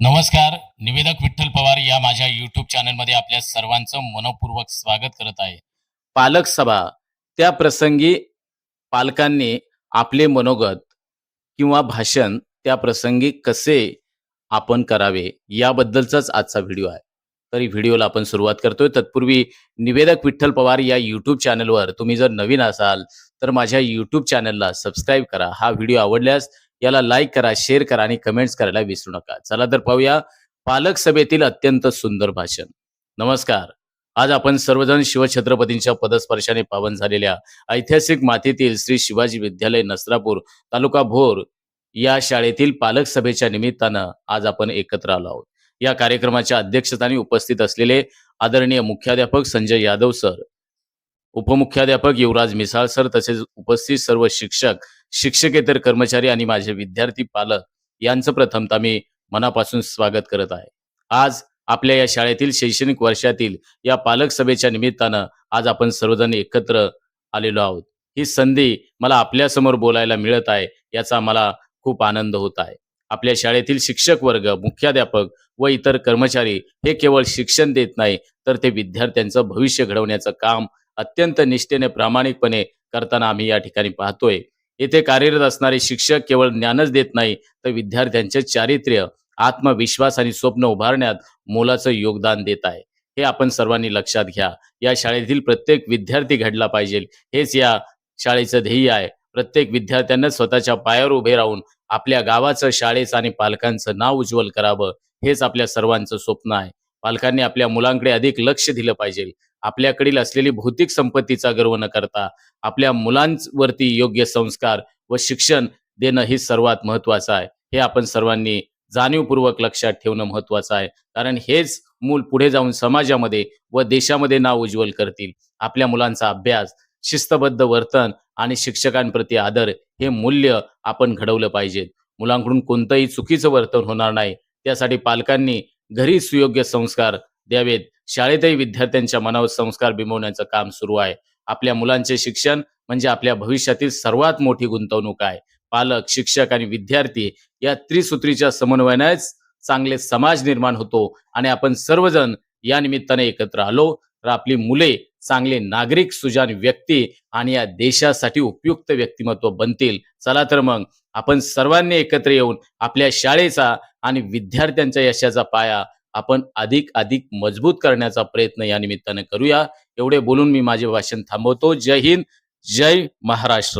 नमस्कार निवेदक विठ्ठल पवार या माझ्या युट्यूब चॅनलमध्ये आपल्या सर्वांचं मनपूर्वक स्वागत करत आहे. पालक सभा त्या प्रसंगी पालकांनी आपले मनोगत किंवा भाषण त्या प्रसंगी कसे आपण करावे याबद्दलचाच आजचा व्हिडिओ आहे. तरी व्हिडिओला आपण सुरुवात करतोय. तत्पूर्वी निवेदक विठ्ठल पवार या युट्यूब चॅनलवर तुम्ही जर नवीन असाल तर माझ्या युट्यूब चॅनलला सबस्क्राईब करा. हा व्हिडिओ आवडल्यास याला लाईक करा शेअर करा आणि कमेंट्स करायला विसरू नका. चला तर पाहूया पालक सभेतील अत्यंत सुंदर भाषण. नमस्कार. आज आपण सर्वजण शिवछत्रपतींच्या पदस्पर्शाने पावन झालेल्या ऐतिहासिक मातीतील श्री शिवाजी विद्यालय नसरापूर तालुका भोर या शाळेतील पालक सभेच्या निमित्तानं आज आपण एकत्र आलो आहोत. या कार्यक्रमाच्या अध्यक्षस्थानी उपस्थित असलेले आदरणीय मुख्याध्यापक संजय यादव सर उपमुख्याध्यापक युवराज मिसाळ सर तसेच उपस्थित सर्व शिक्षक शिक्षकेतर कर्मचारी आणि माझे विद्यार्थी पालक यांचं प्रथमतः मी मनापासून स्वागत करत आहे. आज आपल्या या शाळेतील शैक्षणिक वर्षातील या पालक सभेच्या निमित्तानं आज आपण सर्वजण एकत्र आलेलो आहोत. ही संधी मला आपल्यासमोर बोलायला मिळत आहे याचा मला खूप आनंद होत आहे. आपल्या शाळेतील शिक्षक वर्ग मुख्याध्यापक व इतर कर्मचारी हे केवळ शिक्षण देत नाही तर ते विद्यार्थ्यांचं भविष्य घडवण्याचं काम अत्यंत निष्ठेने प्रामाणिकपणे करताना आम्ही या ठिकाणी पाहतोय. येथे कार्यरत असणारे शिक्षक केवळ ज्ञानच देत नाही तर विद्यार्थ्यांचे चारित्र्य आत्मविश्वास आणि स्वप्न उभारण्यात मोलाचं योगदान देत आहे. हे आपण सर्वांनी लक्षात घ्या. या शाळेतील प्रत्येक विद्यार्थी घडला पाहिजे. हेच या शाळेचं ध्येय आहे. प्रत्येक विद्यार्थ्यांना स्वतःच्या पायावर उभे राहून आपल्या गावाचं शाळेचं आणि पालकांचं नाव उज्ज्वल करावं. हेच आपल्या सर्वांचं स्वप्न आहे. पालकांनी आपल्या मुलांकडे अधिक लक्ष दिलं पाहिजे. आपल्याकडील असलेली भौतिक संपत्तीचा गर्व न करता आपल्या मुलांवरती योग्य संस्कार व शिक्षण देणं हे सर्वात महत्वाचं आहे. हे आपण सर्वांनी जाणीवपूर्वक लक्षात ठेवणं महत्वाचं आहे. कारण हेच मूल पुढे जाऊन समाजामध्ये व देशामध्ये नाव उज्ज्वल करतील. आपल्या मुलांचा अभ्यास शिस्तबद्ध वर्तन आणि शिक्षकांप्रती आदर हे मूल्य आपण घडवलं पाहिजेत. मुलांकडून कोणतंही चुकीचं वर्तन होणार नाही. त्यासाठी पालकांनी घरी सुयोग्य संस्कार द्यावेत. शाळेतही विद्यार्थ्यांच्या मनावर संस्कार बिंबवण्याचं काम सुरू आहे. आपल्या मुलांचे शिक्षण म्हणजे आपल्या भविष्यातील सर्वात मोठी गुंतवणूक आहे. पालक शिक्षक आणि विद्यार्थी या त्रिसूत्रीच्या समन्वयानेच चांगले समाज निर्माण होतो आणि आपण सर्वजण या निमित्ताने एकत्र आलो तर आपली मुले चांगले नागरिक सुजान व्यक्ती आणि या देशासाठी उपयुक्त व्यक्तिमत्व बनतील. चला तर मग आपण सर्वांनी एकत्र येऊन आपल्या शाळेचा आणि विद्यार्थ्यांच्या यशाचा पाया आपण अधिक अधिक मजबूत करण्याचा प्रयत्न या निमित्ताने करूया. एवढे बोलून मी माझे भाषण थांबवतो. जय हिंद जय महाराष्ट्र.